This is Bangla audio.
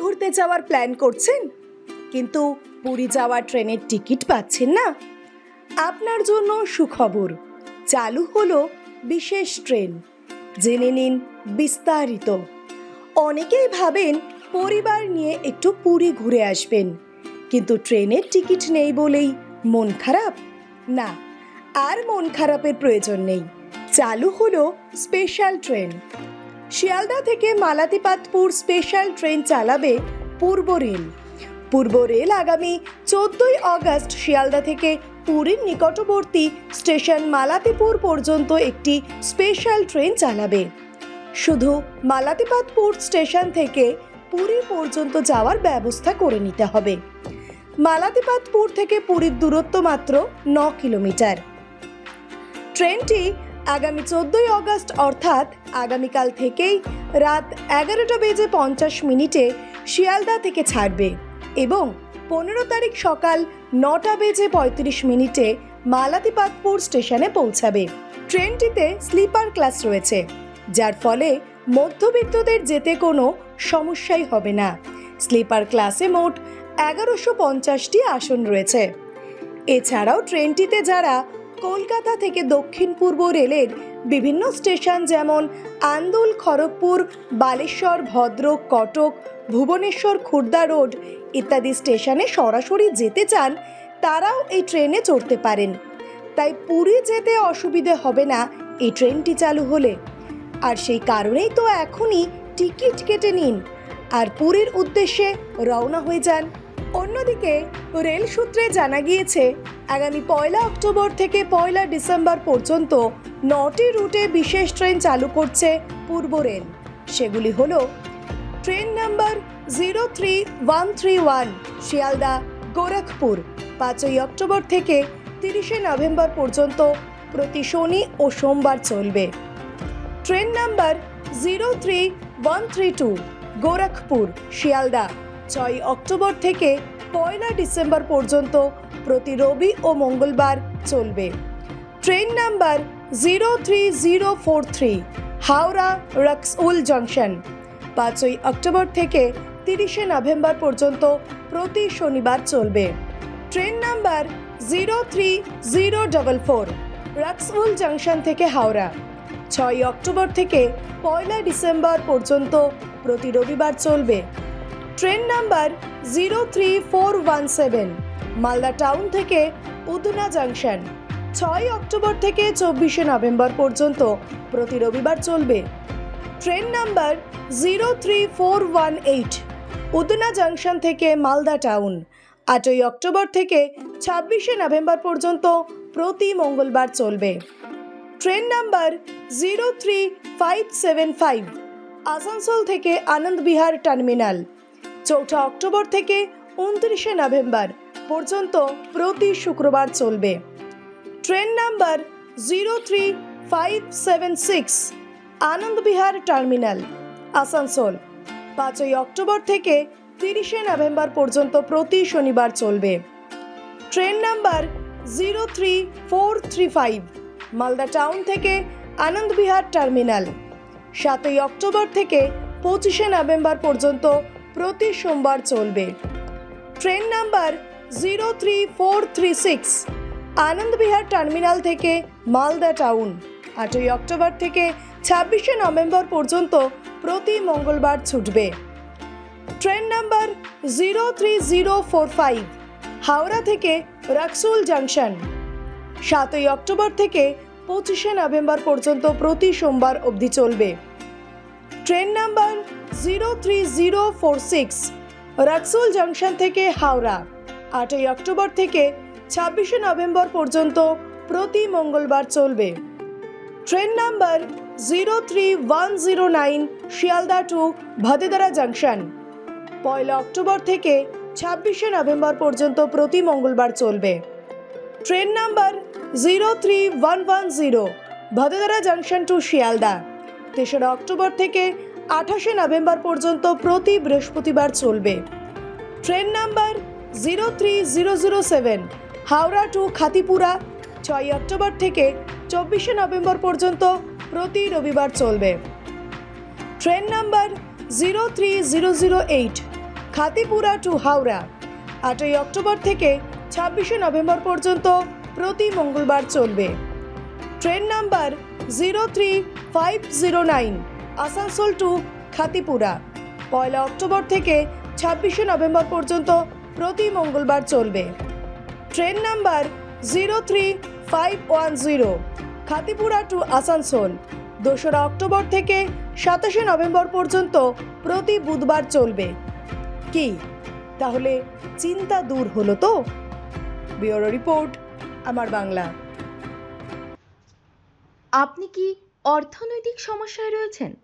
ঘুরতে যাওয়ার প্ল্যান করছেন? কিন্তু পুরী যাওয়ার ট্রেনের টিকিট পাচ্ছেন না। আপনার জন্য সুখবর, চালু হলো বিশেষ ট্রেন। জেনে নিন বিস্তারিত। অনেকেই ভাবেন পরিবার নিয়ে একটু পুরী ঘুরে আসবেন, কিন্তু ট্রেনের টিকিট নেই বলেই মন খারাপ? না, আর মন খারাপের প্রয়োজন নেই। চালু হলো স্পেশাল ট্রেন শিয়ালদা থেকে মালাতিপাতপুর স্পেশাল ট্রেন চালাবে পূর্ব রেল। পূর্ব রেল আগামী চোদ্দই অগস্ট শিয়ালদা থেকে পুরীর নিকটবর্তী স্টেশন মালাতিপুর পর্যন্ত একটি স্পেশাল ট্রেন চালাবে। শুধু মালাতিপাতপুর স্টেশন থেকে পুরী পর্যন্ত যাওয়ার ব্যবস্থা করে নিতে হবে। মালাতিপাতপুর থেকে পুরীর দূরত্ব মাত্র ন কিলোমিটার। ট্রেনটি আগামী চোদ্দই অগস্ট, অর্থাৎ আগামীকাল থেকেই রাত এগারোটা বেজে পঞ্চাশ মিনিটে শিয়ালদা থেকে ছাড়বে এবং পনেরো তারিখ সকাল নটা বেজে পঁয়ত্রিশ মিনিটে মালাতিপাতপুর স্টেশনে পৌঁছাবে। ট্রেনটিতে স্লিপার ক্লাস রয়েছে, যার ফলে মধ্যবিত্তদের যেতে কোনো সমস্যাই হবে না। স্লিপার ক্লাসে মোট এগারোশো পঞ্চাশটি আসন রয়েছে। এছাড়াও ট্রেনটিতে যারা কলকাতা থেকে দক্ষিণ পূর্ব রেলের বিভিন্ন স্টেশন যেমন আন্দুল, খড়গপুর, বালেশ্বর, ভদ্রক, কটক, ভুবনেশ্বর, খুর্দা রোড ইত্যাদি স্টেশনে সরাসরি যেতে চান, তারাও এই ট্রেনে চড়তে পারেন। তাই পুরী যেতে অসুবিধে হবে না, এই ট্রেনটি চালু হলে। আর সেই কারণেই তো এখনই টিকিট কেটে নিন। আর পুরীর উদ্দেশ্যে রওনা হয়ে যান। অন্যদিকে, রেল সূত্রে জানা গিয়েছে, আগামী পয়লা অক্টোবর থেকে পয়লা ডিসেম্বর পর্যন্ত নটি রুটে বিশেষ ট্রেন চালু করছে পূর্ব রেল। সেগুলি হল train number zero three one three one, Sealdah, Gorakhpur, পাঁচই অক্টোবর থেকে তিরিশে নভেম্বর পর্যন্ত প্রতি শনি ও সোমবার চলবে। Train number zero three one three two, Gorakhpur, Sealdah. ছয় অক্টোবর থেকে পয়লা ডিসেম্বর পর্যন্ত প্রতি রবি ও মঙ্গলবার চলবে। Train number zero three zero four three, Howrah Raxaul junction. পাঁচই অক্টোবর থেকে তিরিশে নভেম্বর পর্যন্ত প্রতি শনিবার চলবে। Train number zero three zero double four, Raxaul junction থেকে হাওড়া। ছয় অক্টোবর থেকে পয়লা ডিসেম্বর পর্যন্ত প্রতি রবিবার চলবে। Train number zero three four one seven Malda town থেকে উদনা জাংশন। ছয় অক্টোবর থেকে চব্বিশে নভেম্বর পর্যন্ত প্রতি রবিবার চলবে। Train number zero three four one eight Udhna junction থেকে মালদা টাউন। আটই অক্টোবর থেকে ছাব্বিশে নভেম্বর পর্যন্ত প্রতি মঙ্গলবার চলবে। Train number zero three five seven five Asansol থেকে আনন্দবিহার টার্মিনাল। চৌঠা অক্টোবর থেকে উনত্রিশে নভেম্বর পর্যন্ত প্রতি শুক্রবার চলবে। Train number zero three five seven six, Anand Vihar terminal, Asansol. পাঁচই অক্টোবর থেকে তিরিশে নভেম্বর পর্যন্ত প্রতি শনিবার চলবে। Train number zero three four three five, Malda town থেকে আনন্দবিহার টার্মিনাল। সাতই অক্টোবর থেকে পঁচিশে নভেম্বর পর্যন্ত প্রতি সোমবার চলবে। Train number zero three four three six, Anand Vihar terminal থেকে মালদা টাউন। আটই অক্টোবর থেকে ছাব্বিশে নভেম্বর পর্যন্ত প্রতি মঙ্গলবার ছুটবে। Train number zero three zero four five, Howrah থেকে রাক্সুল জাংশন। সাতই অক্টোবর থেকে পঁচিশে নভেম্বর পর্যন্ত প্রতি সোমবার অবধি চলবে। Train number zero three zero four six, Raxaul junction থেকে হাওড়া। আটই অক্টোবর থেকে ছাব্বিশে নভেম্বর পর্যন্ত প্রতি মঙ্গলবার চলবে। Train number zero three one zero nine, Sealdah to Vadodara junction. Poila October থেকে ছাব্বিশে নভেম্বর পর্যন্ত প্রতি মঙ্গলবার চলবে। Train number zero three one one zero Vadodara junction to Sealdah. তেসরা অক্টোবর থেকে আঠাশে নভেম্বর পর্যন্ত প্রতি বৃহস্পতিবার চলবে। Train number zero three zero zero seven, Howrah to Khatipura, ছয় অক্টোবর থেকে চব্বিশে নভেম্বর পর্যন্ত প্রতি রবিবার চলবে। Train number zero three zero zero eight, Khatipura to Howrah, আটই অক্টোবর থেকে ছাব্বিশে নভেম্বর পর্যন্ত প্রতি মঙ্গলবার চলবে। Train number zero three five zero nine Asansol to Khatipura. Poila October থেকে ছাব্বিশে নভেম্বর পর্যন্ত প্রতি মঙ্গলবার চলবে। Train number zero three five one zero, Khatipura to Asansol. দোসরা অক্টোবর থেকে সাতাশে নভেম্বর পর্যন্ত প্রতি বুধবার চলবে। কি? তাহলে চিন্তা দূর হলো তো? ব্যুরো রিপোর্ট, আমার বাংলা। আপনি কি অর্থনৈতিক সমস্যায় রয়েছেন?